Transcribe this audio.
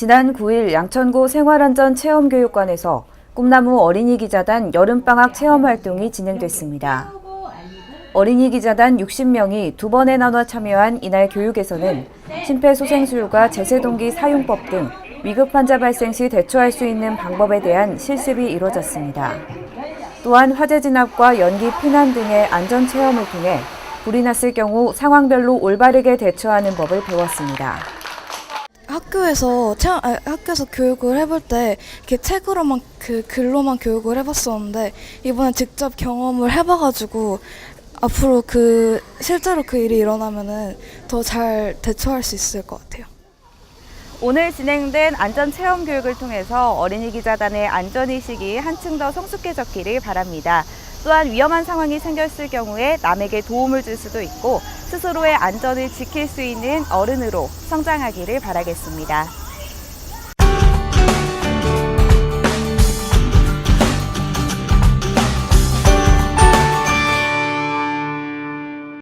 지난 9일 양천구 생활안전 체험교육관에서 꿈나무 어린이 기자단 여름방학 체험 활동이 진행됐습니다. 어린이 기자단 60명이 두 번에 나눠 참여한 이날 교육에서는 심폐소생술과 제세동기 사용법 등 위급 환자 발생 시 대처할 수 있는 방법에 대한 실습이 이루어졌습니다. 또한 화재 진압과 연기 피난 등의 안전 체험을 통해 불이 났을 경우 상황별로 올바르게 대처하는 법을 배웠습니다. 학교에서 체험, 아, 학교에서 교육을 해볼 때 이렇게 책으로만 그 글로만 교육을 해봤었는데 이번에 직접 경험을 해봐가지고 앞으로 그 실제로 그 일이 일어나면은 더 잘 대처할 수 있을 것 같아요. 오늘 진행된 안전 체험 교육을 통해서 어린이 기자단의 안전 의식이 한층 더 성숙해졌기를 바랍니다. 또한 위험한 상황이 생겼을 경우에 남에게 도움을 줄 수도 있고 스스로의 안전을 지킬 수 있는 어른으로 성장하기를 바라겠습니다.